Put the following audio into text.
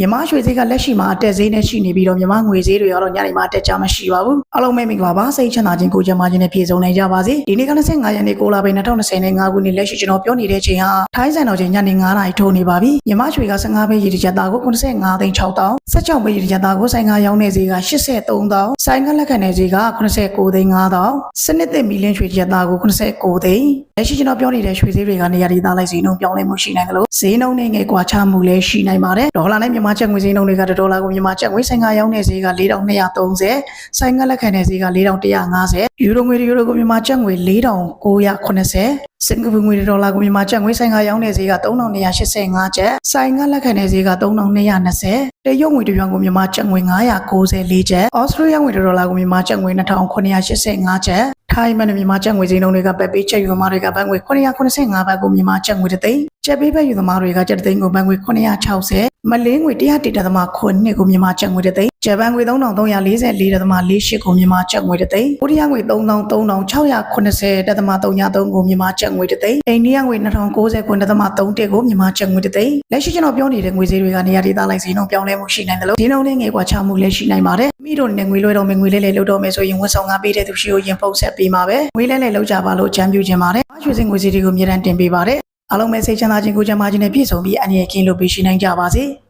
မြန်မာရွှေဈေးကလက်ရှိမှာအတက်ဈေးနဲ့ရှိနေပြီးတော့မြန်မာငွေဈေးတွေကတော့ညနေမှာအတက်ကြမရှိပါဘူးအားလုံးပဲမိကွာပါစိတ်ချမ်းသာခြင်းကိုကြမ်းမာခြင်းနဲ့ပြည့်စုံနိုင်ကြပါစေဒီနေ့က25ရက်နေ့6လပိုင်း2025ခုနှစ်လက်ရှိကျွန်တော်ပြောနေတဲ့ချိန်ဟာထိုင်းစံတော်ချိန်ညနေ9:00နာရီထိုးနေပါပြီမြန်မာရွှေက15ပဲရေတစ်ချက်သားကို85သိန်း6တောင်း16ပဲရေတစ်ချက်သားကိုဆိုင်ငါရောင်းတဲ့ဈေးက83တောင်းဆိုင်ကလက်ခံတဲ့ဈေးက89သိန်း5တောင်းစနစ်သစ်မီလင်းရွှေတစ်ချက်သားကို89သိန်းလက်ရှိကျွန်တော်ပြောနေတဲ့ရွှေဈေးတွေကနေရာဒေသလိုက်ဈေးနှုန်းပြောင်းလဲမှုရှိနိုင်တယ်လို့ဈေးနှုန်းနဲ့ငယ်ကွာခြားမှုလည်းရှိနိုင်ပါတယ်ဒေါ်လာနဲ့မြန်မာကျပ်ငွေဈေးနှုန်းတွေကဒေါ်လာကိုမြန်မာကျပ်ငွေဆိုင်ကရောင်းတဲ့ဈေးက4230ဆိုင်ကလက်ခံတဲ့ဈေးက4150ယူရိုငွေယူရိုကိုမြန်မာကျပ်ငွေ4980စင်ကာပူငွေဒေါ်လာကိုမြန်မာကျပ်ငွေဆိုင်ကရောင်းတဲ့ဈေးက3285ကျပ်ဆိုင်ကလက်ခံတဲ့ဈေးက3220တရုတ်ငွေတစ်ရွမ်ကိုမြန်မာကျပ်ငွေ994ကျပ်ဩစတြေးလျငွေဒေါ်လာကိုမြန်မာကျပ်ငွေ2985ကျပ် ထိုင်းမန်မြန်မာကျပ်ငွေဈေးနှုန်းတွေကပတ်ပေးချက်ယူသမားတွေကဘတ်ငွေ985ဘတ်ကိုမြန်မာကျပ်ငွေတစ်သိန်းကျပ်ပေးဘတ်ယူသမားတွေကကျပ်တစ်သိန်းကိုဘတ်ငွေ960မလေးငွေ101ဒသမ9နှစ်ကိုမြန်မာကျပ်ငွေတစ်သိန်းဂျပန်ငွေ3344.48ကိုမြန်မာကျပ်ငွေတစ်သိန်း၊ကိုရီးယားငွေ333680.33ကိုမြန်မာကျပ်ငွေတစ်သိန်း၊အိန္ဒိယငွေ2090.31ကိုမြန်မာကျပ်ငွေတစ်သိန်း။လက်ရှိကျွန်တော်ပြောနေတဲ့ငွေဈေးတွေကနေရာဒေသလိုက်ဈေးနှုန်းပြောင်းလဲမှုရှိနိုင်တယ်လို့ဈေးနှုန်းနဲ့ငွေကွာခြားမှုလည်းရှိနိုင်ပါတယ်။မိတို့နဲ့ငွေလွှဲတော့မယ်ငွေလဲလဲလုပ်တော့မယ်ဆိုရင်ဝန်ဆောင်ငါပေးတဲ့သူရှိကိုရင်ပုံဆက်ပေးမှာပဲ။ငွေလဲလဲလုပ်ကြပါလို့ချမ်းပြူခြင်းပါတယ်။အရွှေစင်ငွေဈေးတွေကိုမြေတမ်းတင်ပေးပါတယ်။အားလုံးပဲစိတ်ချမ်းသာခြင်းကိုကြံပါခြင်းနဲ့ပြည့်စုံပြီးအနေရကင်းလို့ပေးရှိနိုင်ကြပါစေ။